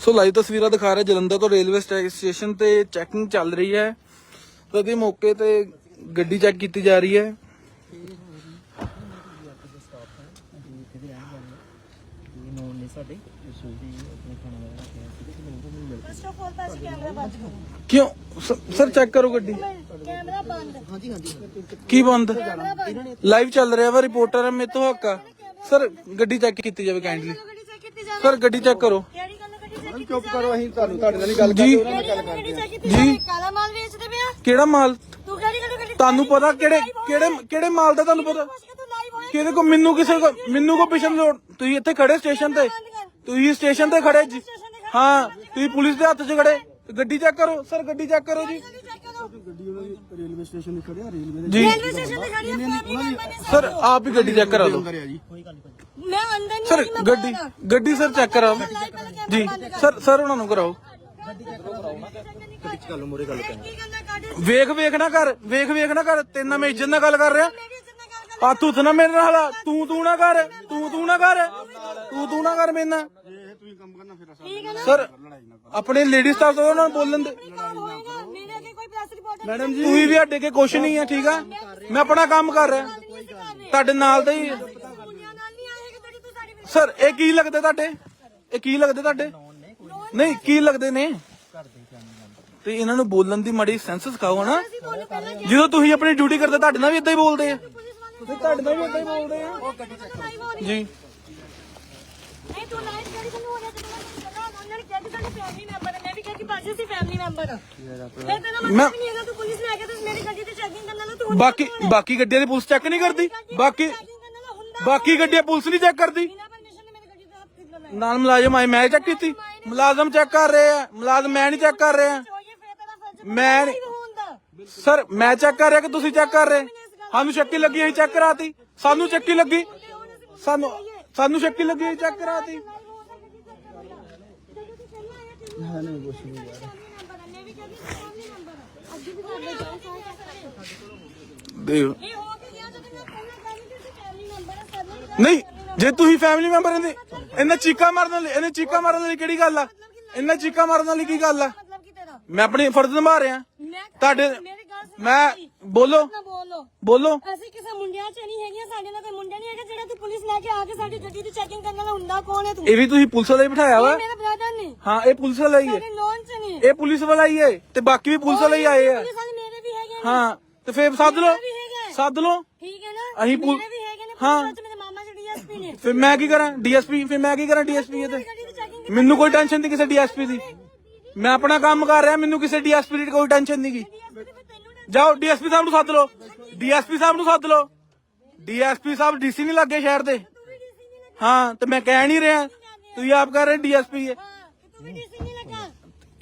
So live ਤਸਵੀਰਾਂ ਦਿਖਾ ਰਿਹਾ ਜਲੰਧਰ ਤੋਂ ਰੇਲਵੇ ਸਟੇ- ਸਟੇਸ਼ਨ ਤੇ ਚੈਕਿੰਗ ਚੱਲ ਰਹੀ ਹੈ। ਪ੍ਰਤੀ ਮੌਕੇ ਤੇ ਗੱਡੀ ਚੈੱਕ ਕੀਤੀ ਜਾ ਰਹੀ ਹੈ। ਤਾਂ ਕਿਉਂ? ਸਰ ਚੈੱਕ ਕਰੋ ਗੱਡੀ। ਕੈਮਰਾ ਬੰਦ। ਕੀ ਬੰਦ? ਕੈਮਰਾ ਬੰਦ। ਲਾਈਵ ਚੱਲ ਰਿਹਾ ਵਾ ਰਿਪੋਰਟਰ ਮੇਰੇ ਤੋਂ ਹੱਕ ਆ। ਸਰ ਗੱਡੀ ਚੈੱਕ ਕੀਤੀ ਜਾਵੇ ਕਾਈਂਡਲੀ ਸਰ ਗੱਡੀ ਚੈੱਕ ਕਰੋ। ਕਿਹੜੀ ਚੁੱਪ ਕਰੋ ਅਸੀਂ ਤੁਹਾਨੂੰ ਤੁਹਾਡੇ ਨਾਲ ਗੱਲ ਗੱਲ ਕਾਲਾ ਮਾਲ ਵੇਚਦੇ ਪਿਆ ਕਿਹੜਾ ਮਾਲ? ਤੂੰ ਕਿਹੜੀ ਗੱਲ ਗੱਡੀ ਤੁਹਾਨੂੰ ਪਤਾ ਕਿਹੜੇ ਕਿਹੜੇ ਕਿਹੜੇ ਮਾਲ ਦਾ ਤੁਹਾਨੂੰ ਪਤਾ? ਕਿਹਦੇ ਕੋ ਮੈਨੂੰ ਕਿਸੇ ਕੋ ਮੈਨੂੰ ਕੋ ਪਿਛਨ ਲੋੜ ਤੁਸੀਂ ਇੱਥੇ ਖੜੇ ਸਟੇਸ਼ਨ ਤੇ। ਤੁਸੀਂ ਸਟੇਸ਼ਨ ਤੇ ਖੜੇ ਜੀ। ਹਾਂ ਤੁਸੀਂ ਪੁਲਿਸ ਦੇ ਹੱਥ 'ਚ ਖੜੇ। ਗੱਡੀ ਚੈੱਕ ਕਰੋ। ਸਰ ਗੱਡੀ ਚੈੱਕ ਕਰੋ ਜੀ। ਗੱਡੀ ਚੈੱਕ ਕਰੋ ਗੱਡੀ ਉਹਨਾਂ ਦੀ ਰੇਲਵੇ ਸਟੇਸ਼ਨ ਤੇ ਖੜਿਆ ਰੇਲਵੇ ਦੇ ਜੀ। ਰੇਲਵੇ ਸਟੇਸ਼ਨ ਤੇ ਖੜੀ ਹੈ ਫੈਮਿਲੀ ਮੈਂਬਰ ਨੇ ਸਰ ਆਪ ਹੀ ਗੱਡੀ ਚੈੱਕ ਕਰਾ ਦਿਓ। ਅੰਦਰ ਆ ਜੀ। ਮੈਂ ਅੰਦਰ ਨਹੀਂ ਸਰ ਆਈ, ਮੈਂ ਗੱਡੀ ਆ। ਸਰ ਚੈੱਕ ਕਰਾਓ। ਜੀ ਸਰ ਸਰ ਉਹਨਾਂ ਨੂੰ ਕਰਾਓ। ਗੱਲ ਮੋਰੇ ਗੱਲ ਕੀ ਕਹਿੰਦਾ ਕਾਢੇ ਵੇਖ ਵੇਖ ਨਾ ਕਰ ਵੇਖ ਵੇਖ ਨਾ ਕਰ ਤੇਰੇ ਨਾਲ ਮੈਂ ਇੱਜ਼ਤ ਨਾਲ ਗੱਲ ਕਰ ਰਿਹਾ। ਹੱਥ ਉੱਠ ਨਾ ਮੇਰੇ ਨਾਲ ਤੂੰ ਤੂੰ ਨਾ ਕਰ ਤੂੰ ਤੂੰ ਨਾ ਕਰ ਤੂੰ ਤੂੰ ਨਾ ਕਰ ਮੇਰੇ ਨਾਲ। ਸਰ ਆਪਣੇ ਲੇਡੀ ਸਟਾਫ ਤੋਂ ਉਹਨਾਂ ਨੂੰ ਬੋਲਣ ਦੇ ਕੌਣ ਹੋਏਗਾ ਮੇਰੇ ਅੱਗੇ ਕੋਈ ਪ੍ਰੈਸ ਰਿਪੋਰਟਰ ਮੈਡਮ ਜੀ ਤੁਸੀਂ ਵੀ ਸਾਡੇ ਕੇ ਕੁਛ ਨਹੀਂ ਹੈ ਠੀਕ ਆ? ਮੈਂ ਆਪਣਾ ਕੰਮ ਕਰ ਰਿਹਾ। ਤੁਹਾਡੇ ਨਾਲ ਦਾ ਹੀ ਸਰ ਇਹ ਕੀ ਲੱਗਦੇ ਤੁਹਾਡੇ? ਇਹ ਕੀ ਲੱਗਦੇ ਤੁਹਾਡੇ? ਨਹੀਂ ਕੀ ਲੱਗਦੇ ਨੇ? ਤੇ ਇਹਨਾਂ ਨੂੰ ਬੋਲਣ ਦੀ ਮੜੀ ਸੈਂਸ ਸਿਖਾਓ ਨਾ ਜਦੋਂ ਤੁਸੀਂ ਆਪਣੀ ਡਿਊਟੀ ਕਰਦੇ ਤੁਹਾਡੇ ਨਾਲ ਵੀ ਇਦਾਂ ਹੀ ਬੋਲਦੇ ਆ। ਵਾਲੇ ਤੁਹਾਡੇ ਨਾਲ ਵੀ ਇਦਾਂ ਹੀ ਬੋਲਦੇ ਆ? ਜੀ। ਨਹੀਂ ਤੂੰ ਲਾਈਵ ਕਿਹੜੀ ਸਾਨੂੰ ਹੋ ਰਿਹਾ ਤੇ ਤੈਨੂੰ ਪਤਾ ਉਹਨਾਂ ਨੇ ਕਿਹਾ ਕਿ ਸਾਡੀ ਫੈਮਿਲੀ ਮੈਂਬਰ ਹੈ ਮੈਂ ਵੀ ਕਿਹਾ ਕਿ ਬਾਜੀ ਸੀ ਫੈਮਿਲੀ ਮੈਂਬਰ ਫਿਰ ਤੈਨੂੰ ਮੈਂ- ਮਤਲਬ ਨਹੀਂ ਹੈਗਾ ਤੂੰ ਪੁਲਿਸ ਲੈ ਕੇ ਤੂੰ ਮੇਰੀ ਗੱਡੀ ਤੇ ਚੈਕਿੰਗ ਕਰਨ ਵਾਲਾ ਤੂੰ ਬਾਕੀ ਬਾਕੀ ਗੱਡੀਆਂ ਦੀ ਪੁਲਿਸ ਚੈੱਕ ਨਹੀਂ ਕਰਦੀ। ਬਾਕੀ ਚੈਕਿੰਗ ਕਰਨ ਵਾਲਾ ਹੁੰਦਾ ਬਾਕੀ ਗੱਡੀਆਂ ਪੁਲਿਸ ਨਹੀਂ ਚੈੱਕ ਕਰਦੀ। ਬਿਨਾਂ ਪਰਮਿਸ਼ਨ ਦੇ ਮੇਰੀ ਗੱਡੀ ਤੇ ਹੱਥ ਕਿੱਦਾਂ ਲਾਇਆ ਨਾਲ ਮੁਲਾਜ਼ਮ ਆਏ ਮੈਂ ਚੈੱਕ ਕੀਤੀ। ਮੁਲਾਜ਼ਮ ਚੈੱਕ ਕਰ ਰਹੇ ਆ। ਮੁਲਾਜ਼ਮ ਮੈਂ ਨਹੀਂ ਚੈੱਕ ਕਰ ਰਿਹਾ। ਚੋਈਏ ਫੇਰ ਤੇਰਾ ਫਰਜ਼ ਮੈਂ ਨਹੀਂ ਹੁੰਦਾ ਸਰ ਮੈਂ ਚੈੱਕ ਕਰ ਰਿਹਾ ਕਿ ਤੁਸੀਂ ਚੈੱਕ ਕਰ ਰਹੇ? ਸਾਨੂੰ ਸ਼ੱਕੀ ਲੱਗੀ ਅਸੀਂ ਚੈੱਕ ਕਰਾਤੀ। ਸਾਨੂੰ ਚੱਕੀ ਲੱਗੀ। ਸਾਨੂੰ ਸਾਨੂੰ ਸ਼ੱਕੀ ਲੱਗੀ ਅਸੀਂ ਚੈੱਕ ਕਰਾਤੀ ਹਾਂ ਨਹੀਂ ਕੁਛ ਨਹੀਂ ਯਾਰ ਦੇਖ ਇਹ ਹੋ ਕੇ ਗਿਆ ਜਦੋਂ ਮੈਂ ਪਹਿਲਾਂ ਗੱਲ ਕੀਤੀ ਨਹੀਂ ਜੇ ਤੁਸੀਂ ਫੈਮਿਲੀ ਮੈਂਬਰ ਇਹਦੇ ਇਹਨੇ ਚੀਕਾ ਮਾਰਨ ਵਾਲੀ ਇਹਨੇ ਚੀਕਾ ਮਾਰਨ ਵਾਲੀ ਕਿਹੜੀ ਗੱਲ ਆ? ਇਹਨੇ ਚੀਕਾ ਮਾਰਨ ਵਾਲੀ ਕੀ ਗੱਲ ਆ? ਮਤਲਬ ਕੀ ਤੇਰਾ ਮੈਂ ਆਪਣੀ ਫਰਜ਼ ਨਿਭਾ ਰਿਹਾ। ਤੁਹਾਡੇ ਮੇਰੀ ਗੱਲ ਸੁਣ ਮੈਂ ਬੋਲੋ। ਬੋਲੋ ਬੋਲੋ ਅਸੀਂ ਕਿਸੇ ਮੁੰਡਿਆਂ 'ਚ ਨਹੀਂ ਹੈਗੀਆਂ ਸਾਡੇ ਨਾਲ ਕੋਈ ਮੁੰਡਾ ਨਹੀਂ ਹੈਗਾ ਜਿਹੜਾ ਤੂੰ ਪੁਲਿਸ ਲੈ ਕੇ ਆ ਕੇ ਸਾਡੀ ਗੱਡੀ ਦੀ ਚੈਕਿੰਗ ਕਰਨ ਵਾਲਾ ਹੁੰਦਾ ਕੌਣ ਹੈ ਤੂੰ ਇਹ ਵੀ ਤੁਸੀਂ ਪੁਲਿਸ ਵਾਲਾ ਹੀ ਬਿਠਾਇਆ ਵਾ ਇਹ ਮੇਰਾ ਬ੍ਰਦਰ ਨੇ ਹਾਂ ਇਹ ਪੁਲਿਸ ਵਾਲਾ ਹੀ ਹੈ ਸਾਡੇ ਲੋਨ 'ਚ ਨਹੀਂ ਇਹ ਪੁਲਿਸ ਵਾਲਾ ਹੀ ਹੈ ਤੇ ਬਾਕੀ ਵੀ ਪੁਲਿਸ ਵਾਲੇ ਹੀ ਆਏ ਆ ਪੁਲਿਸ ਵਾਲੇ ਮੇਰੇ ਵੀ ਹੈਗੇ ਨੇ ਹਾਂ ਤੇ ਫੇਰ ਸੱਦ ਲਓ ਵੀ ਹੈਗਾ ਸੱਦ ਲਓ ਠੀਕ ਹੈ ਨਾ ਅਸੀਂ ਪੁਲ- ਮੇਰੇ ਵੀ ਹੈਗੇ ਨੇ ਹਾਂ। ਪੁਲਿਸ ਵਾਲੇ ਮੇਰੇ ਮਾਮਾ ਜੀ ਡੀਐਸਪੀ ਨੇ ਫਿਰ ਮੈਂ ਕੀ ਕਰਾਂ ਡੀਐਸਪੀ ਫਿਰ ਮੈਂ ਕੀ ਕਰਾਂ ਡੀਐਸਪੀ ਤੇ ਗੱਡੀ ਦੀ ਚੈਕਿੰਗ ਮੈਨੂੰ ਕੋਈ ਟੈਨਸ਼ਨ ਨਹੀਂ ਕਿਸੇ ਡੀਐਸਪੀ ਦੀ ਮੈਂ ਆਪਣਾ ਕੰਮ ਕਰ ਰਿਹਾ ਮੈਨੂੰ ਕਿਸੇ ਡੀਐਸਪੀ ਦੀ ਕੋਈ ਟੈਨਸ਼ਨ ਨਹੀਂ ਗੀ। ਡੀਐਸਪੀ ਤੇ ਤੈਨੂੰ ਨਾ ਜਾਓ, ਡੀਐਸਪੀ ਸਾਹਿਬ ਨੂੰ ਸੱਦ ਲਓ। ਡੀਐਸਪੀ ਸਾਹਿਬ ਨੂੰ ਸੱਦ ਲਓ। ਡੀਐਸਪੀ ਸਾਹਿਬ ਡੀਸੀ ਨਹੀਂ ਲੱਗੇ ਸ਼ਹਿਰ ਦੇ। ਹਾਂ, ਤੇ ਮੈਂ ਕਹਿ ਨਹੀਂ ਰਿਹਾ। ਤੁਸੀਂ ਆਪ ਕਰ ਰਹੇ ਡੀਐਸਪੀ ਹੈ।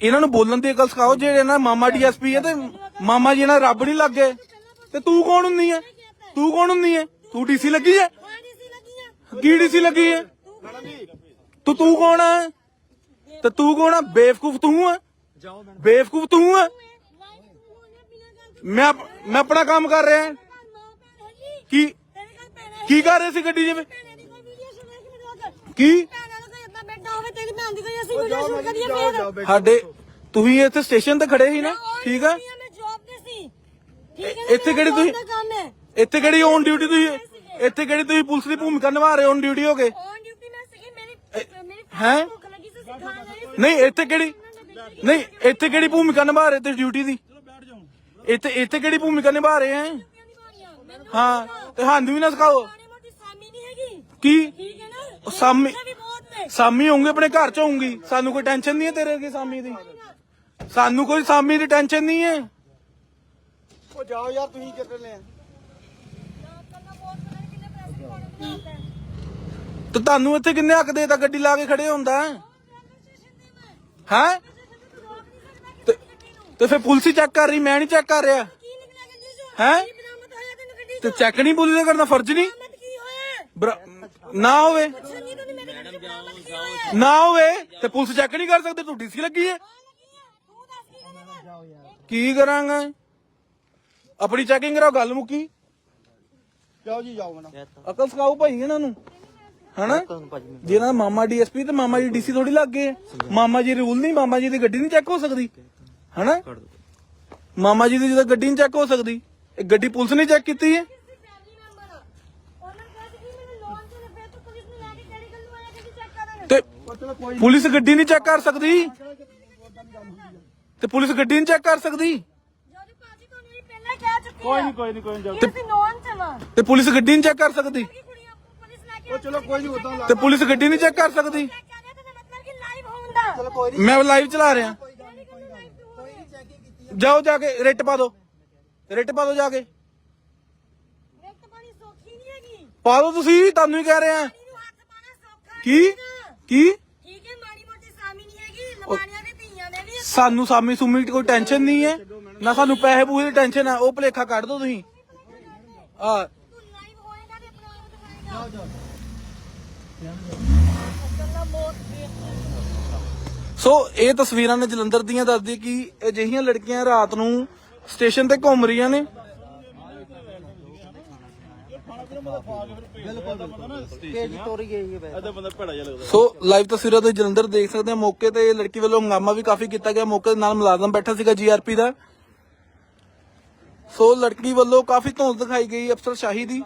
ਇਹਨਾਂ ਨੂੰ ਬੋਲਣ ਦੀ ਅਕਲ ਸਿਖਾਓ, ਜਿਹੜੇ ਨਾ ਮਾਮਾ ਡੀਐਸਪੀ ਹੈ ਤੇ ਮਾਮਾ ਜੀ ਨਾਲ ਰੱਬ ਨਹੀਂ ਲੱਗੇ। ਤੇ ਤੂੰ ਕੌਣ ਹੁੰਦੀ ਹੈ? ਤੂੰ ਕੌਣ ਹੁੰਦੀ ਹੈ? ਤੂੰ ਡੀਸੀ ਲੱਗੀ ਹੈ? ਹਾਂ ਡੀਸੀ ਲੱਗੀ ਕੀ ਡੀਸੀ ਲੱਗੀ ਹੈ? ਤੂੰ ਤੂੰ ਕੌਣ ਹੈ? ਤੇ ਤੂੰ ਕੌਣ ਹੈ? ਬੇਵਕੂਫ ਤੂੰ ਹੈ? ਜਾਓ ਬੇਵਕੂਫ ਤੂੰ ਹੈ ਵਾਈ ਤੂੰ ਹੋਣਾ ਬਿਨਾ ਗੱਲ ਮੈਂ ਮੈਂ ਆਪਣਾ ਕੰਮ ਕਰ ਰਿਹਾ। ਕੀ ਕੀ ਕਰ ਰਹੇ ਸੀ ਗੱਡੀ ਸ਼ੂਟ ਕਿ? ਕੀ ਸਾਡੇ ਤੁਸੀਂ ਇੱਥੇ ਸਟੇਸ਼ਨ ਤੇ ਖੜੇ ਸੀ ਨਾ ਠੀਕ ਆ? ਇੱਥੇ ਕਿਹੜੀ ਤੁਸੀਂ- ਇੱਥੇ ਕਿਹੜੀ ਔਨ ਡਿਊਟੀ ਤੁਸੀਂ ਇੱਥੇ ਕਿਹੜੀ ਤੁਸੀਂ ਪੁਲਿਸ ਦੀ ਭੂਮਿਕਾ ਨਿਭਾ ਰਹੇ ਔਨ ਡਿਊਟੀ ਹੋ ਗਏ ਮੇਰੀ ਹੈਂ? ਨਹੀਂ ਇੱਥੇ ਕਿਹੜੀ ਨਹੀਂ ਇੱਥੇ ਕਿਹੜੀ ਭੂਮਿਕਾ ਨਿਭਾ ਰਹੇ ਤੁਸੀਂ ਡਿਊਟੀ ਦੀ? ਇੱਥੇ ਇੱਥੇ ਕਿਹੜੀ ਭੂਮਿਕਾ ਨਿਭਾ ਰਹੇ ਆ ਹਾਂ ਤੇ ਸਾਨੂੰ ਵੀ ਨਾ ਸਿਖਾਓ। ਕੀ? ਹੈ ਉਹ ਸਾਮੀ ਸਾਮੀ ਹੋਊਗੇ ਆਪਣੇ ਘਰ ਚ ਹੋਊਗੀ। ਸਾਨੂੰ ਕੋਈ ਟੈਨਸ਼ਨ ਨਹੀਂ ਹੈ ਤੇਰੇ ਅੱਗੇ ਸਾਮੀ ਦੀ? ਸਾਨੂੰ ਕੋਈ ਸਾਮੀ ਦੀ ਟੈਨਸ਼ਨ ਨਹੀਂ ਹੈ ਉਹ ਜਾਓ ਯਾਰ ਤੁਸੀਂ ਕਿੱਥੇ ਲੈ ਹੈ ਤੇ ਤੁਹਾਨੂੰ ਇੱਥੇ ਕਿੰਨੇ ਹੱਕ ਦੇਤਾ ਗੱਡੀ ਲਾ ਕੇ ਖੜੇ ਹੁੰਦਾ ਹੈ ਹੈਂ? ਤੇ ਫਿਰ ਪੁਲਿਸ ਹੀ ਚੈੱਕ ਕਰ ਰਹੀ ਮੈਂ ਨਹੀਂ ਚੈੱਕ ਕਰ ਰਿਹਾ। ਹੈਂ? ਕੀ ਬਰਾਮਦ ਹੋਇਆ ਤੈਨੂੰ ਗੱਡੀ ਤੇ ਚੈੱਕ ਨਹੀਂ ਪੁਲਿਸ ਦਾ ਕਰਨਾ ਫਰਜ਼ ਨਹੀਂ। ਨਾ ਹੋਵੇ। ਨਾ ਹੋਵੇ ਤੇ ਪੁਲਿਸ ਚੈੱਕ ਨਹੀਂ ਕਰ ਸਕਦੇ ਤੂੰ ਡੀਸੀ ਲੱਗੀ ਹੈ ਕੀ ਕਰੇਗਾ ਕੀ ਕਰਾਂਗਾ? ਆਪਣੀ ਚੈਕਿੰਗ ਕਰਾਓ ਗੱਲ ਮੁੱਕੀ। ਜਾਓ ਜੀ ਜਾਓ ਮੈਡਮ। ਅਕਲ ਸਿਖਾਓ ਭਾਈ ਇਹਨਾਂ ਨੂੰ। ਹਨਾ? ਜਿਹਨਾਂ ਦਾ ਮਾਮਾ ਡੀਐਸਪੀ ਤੇ ਮਾਮਾ ਜੀ ਡੀਸੀ ਥੋੜੀ ਲੱਗ ਗਏ। ਮਾਮਾ ਜੀ ਰੂਲ ਨਹੀਂ ਮਾਮਾ ਜੀ ਦੀ ਗੱਡੀ ਨਹੀਂ ਚੈੱਕ ਹੋ ਸਕਦੀ। ਹਨਾ? ਮਾਮਾ ਜੀ ਦੀ ਜਦੋਂ ਗੱਡੀ ਨਹੀਂ ਚੈੱਕ ਹੋ ਸਕਦੀ ਇਹ ਗੱਡੀ ਪੁਲਿਸ ਨੇ ਚੈੱਕ ਕੀਤੀ ਹੈ? ਤੂੰ ਪੁਲਿਸ ਨੂੰ ਲੈ ਕੇ ਕਿਹੜੀ ਗੱਲ ਨੂੰ ਆਇਆ ਕਿ ਚੈੱਕ ਕਰਨ? ਤੇ ਉਹ ਚਲੋ ਕੋਈ ਪੁਲਿਸ ਗੱਡੀ ਨਹੀਂ ਚੈੱਕ ਕਰ ਸਕਦੀ? ਤੇ ਪੁਲਿਸ ਗੱਡੀ ਨਹੀਂ ਚੈੱਕ ਕਰ ਸਕਦੀ? ਜਦੋਂ ਭਾਜੀ ਤੁਹਾਨੂੰ ਇਹ ਪਹਿਲਾਂ ਹੀ ਕਹਿ ਚੁੱਕੀ ਕੋਈ ਨਹੀਂ ਕੋਈ ਨਹੀਂ ਕੋਈ ਨਹੀਂ ਕਿ ਅਸੀਂ ਲੋਨ ਚ ਵਾਂ। ਤੇ ਪੁਲਿਸ ਗੱਡੀ ਨਹੀਂ ਚੈੱਕ ਕਰ ਸਕਦੀ? ਉਹ ਚਲੋ ਕੋਈ ਨਹੀਂ ਉਦਾਂ ਤੇ ਪੁਲਿਸ ਗੱਡੀ ਨਹੀਂ ਚੈੱਕ ਕਰ ਸਕਦੀ? ਤਾਂ ਚਲੋ ਕੋਈ ਨਹੀਂ ਮੈਂ ਲਾਈਵ ਚਲਾ ਰਿਹਾ ਕਿਹੜੀ ਗੱਲ ਨੂੰ ਲਾਈਵ ਤੂੰ ਹੋ ਰਿਹਾ ਜਾਓ ਜਾ ਕੇ ਰਿਟ ਪਾ ਦਿਓ ਰਿਟ ਪਾ ਦਿਓ ਜਾ ਕੇ। ਵਿਅਕਤ ਬਣੀ ਸੌਖੀ ਨਹੀਂ ਹੈਗੀ। ਪਾ ਦਿਓ ਤੁਸੀਂ ਤੁਹਾਨੂੰ ਹੀ ਕਹਿ ਰਿਹਾ ਪਾਣੀ ਹੱਥ ਪਾਣਾ ਸੌਖਾ ਕੀ। ਕੀ? ਠੀਕ ਹੈ ਮਾੜੀ ਮੋਟੀ ਸਾਮੀ ਨਹੀਂ ਹੈਗੀ ਲਵਾਣੀਆਂ ਦੇ ਧੀਆਂ ਨੇ ਵੀ ਸਾਨੂੰ ਸਾਮੀ ਸੁਮੀ ਦੀ ਕੋਈ ਟੈਨਸ਼ਨ ਨਹੀਂ ਹੈ। ਨਾ ਸਾਨੂੰ ਪੈਸੇ ਪੂਸੇ ਦੀ ਟੈਨਸ਼ਨ ਹੈ ਉਹ ਭਲੇਖਾ ਕੱਢ ਦਿਓ ਤੁਸੀਂ। ਆ। ਤੂੰ ਲਾਈਵ ਹੋਏਗਾ ਤੇ ਆਪਣਾ ਆਪ ਦਿਖਾਏਗਾ ਅੱਛਾ ਮੋਤ ਸੋ ਇਹ ਤਸਵੀਰਾਂ ਨੇ ਜਲੰਧਰ ਦੀਆਂ ਦੱਸਦੀ ਕਿ ਅਜਿਹੀਆਂ ਲੜਕੀਆਂ ਰਾਤ ਨੂੰ ਸਟੇਸ਼ਨ ਤੇ ਘੁੰਮ ਰਹੀਆਂ ਨੇ। ਸੋ ਲਾਈਵ ਤਸਵੀਰਾਂ ਤੁਸੀਂ ਜਲੰਧਰ ਦੇਖ ਸਕਦੇ ਹੋ। ਮੌਕੇ ਤੇ ਲੜਕੀ ਵੱਲੋਂ ਹੰਗਾਮਾ ਵੀ ਕਾਫੀ ਕੀਤਾ ਗਿਆ। ਮੌਕੇ ਦੇ ਨਾਲ ਮੁਲਾਜ਼ਮ ਬੈਠਾ ਸੀਗਾ ਜੀਆਰਪੀ ਦਾ। ਸੋ ਲੜਕੀ ਵੱਲੋਂ ਕਾਫੀ ਧੌਂਸ ਦਿਖਾਈ ਗਈ ਅਫਸਰ ਸ਼ਾਹੀ ਦੀ।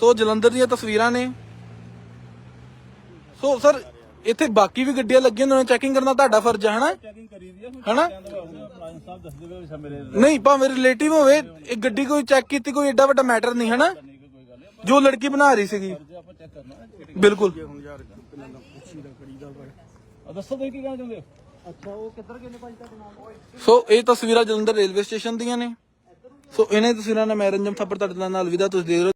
ਸੋ ਜਲੰਧਰ ਦੀਆਂ ਤਸਵੀਰਾਂ ਨੇ। ਸੋ ਸਰ ਇੱਥੇ ਬਾਕੀ ਵੀ ਗੱਡੀਆਂ ਲੱਗੀਆਂ ਨੇ ਚੈਕਿੰਗ ਕਰਨਾ ਤੁਹਾਡਾ ਫਰਜ਼ ਹੈ ਹਨਾ? ਚੈਕਿੰਗ ਕਰੀ ਦੀ ਹੈ ਹਨਾ? ਮੁਲਾਜ਼ਮ ਸਾਹਿਬ ਦੱਸ ਦੇਵੇ ਵੀ ਮੇਰੇ ਨਹੀਂ ਭਾਵੇਂ ਰਿਲੇਟਿਵ ਹੋਵੇ ਇਹ ਗੱਡੀ ਕੋਈ ਚੈੱਕ ਕੀਤੀ ਕੋਈ ਏਡਾ ਵੱਡਾ ਮੈਟਰ ਨਹੀਂ ਹਨਾ? ਜੋ ਲੜਕੀ ਬਣਾ ਰਹੀ ਸੀਗੀ। ਬਿਲਕੁਲ। ਹੁਣ ਯਾਰ ਕਿੰਨਾ ਪੁੱਛੀ ਦਾ ਕੜੀ ਦਾ ਪਰ ਆ ਦੱਸੋ ਤੁਸੀਂ ਕੀ ਕਹਿਣਾ ਚਾਹੁੰਦੇ ਹੋ? ਅੱਛਾ ਉਹ ਕਿੱਧਰ ਗਏ ਨੇ ਭਾਈ ਤੁਹਾਡੇ ਨਾਲ? ਸੋ ਇਹ ਤਸਵੀਰਾਂ ਜਲੰਧਰ ਰੇਲਵੇ ਸਟੇਸ਼ਨ ਦੀਆਂ ਨੇ। ਸੋ ਇਹਨਾਂ ਤਸਵੀਰਾਂ ਨਾਲ ਮੈਂ ਰੰਜਮ ਥੱਪੜ ਤੁਹਾਡੇ ਨਾਲ ਅਲਵਿਦਾ ਤੁਸੀਂ ਦੇਖ ਰਹੇ ਹੋ।